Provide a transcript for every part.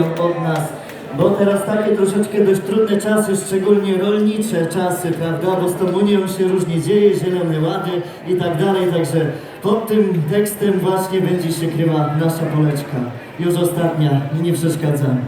od nas, bo teraz takie troszeczkę dość trudne czasy, szczególnie rolnicze czasy, prawda, bo z tą Unią się różnie dzieje, zielone łady i tak dalej, także pod tym tekstem właśnie będzie się kryła nasza poleczka, już ostatnia i nie przeszkadzamy.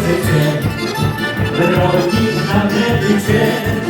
medykę, drogi na medykę.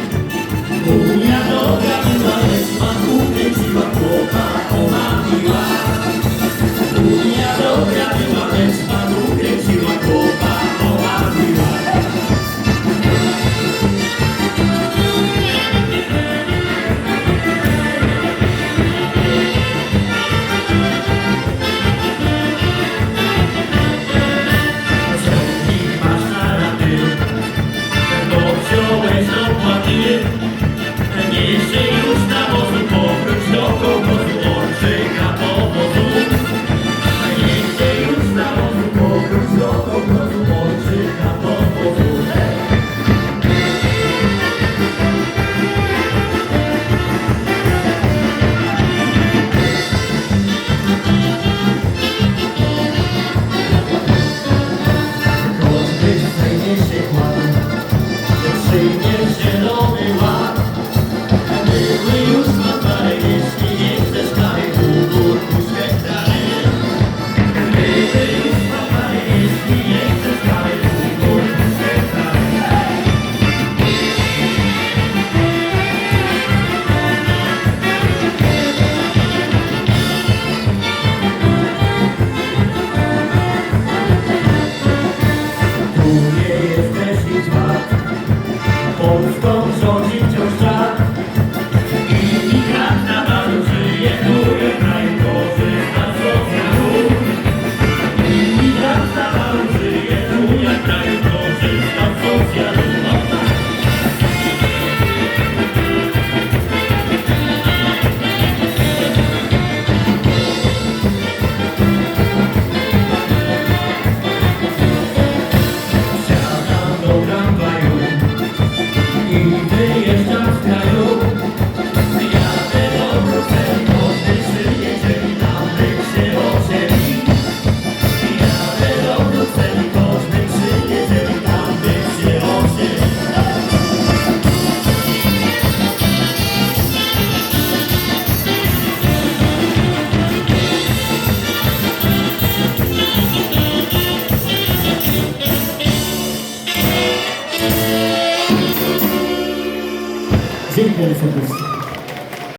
Diga que ele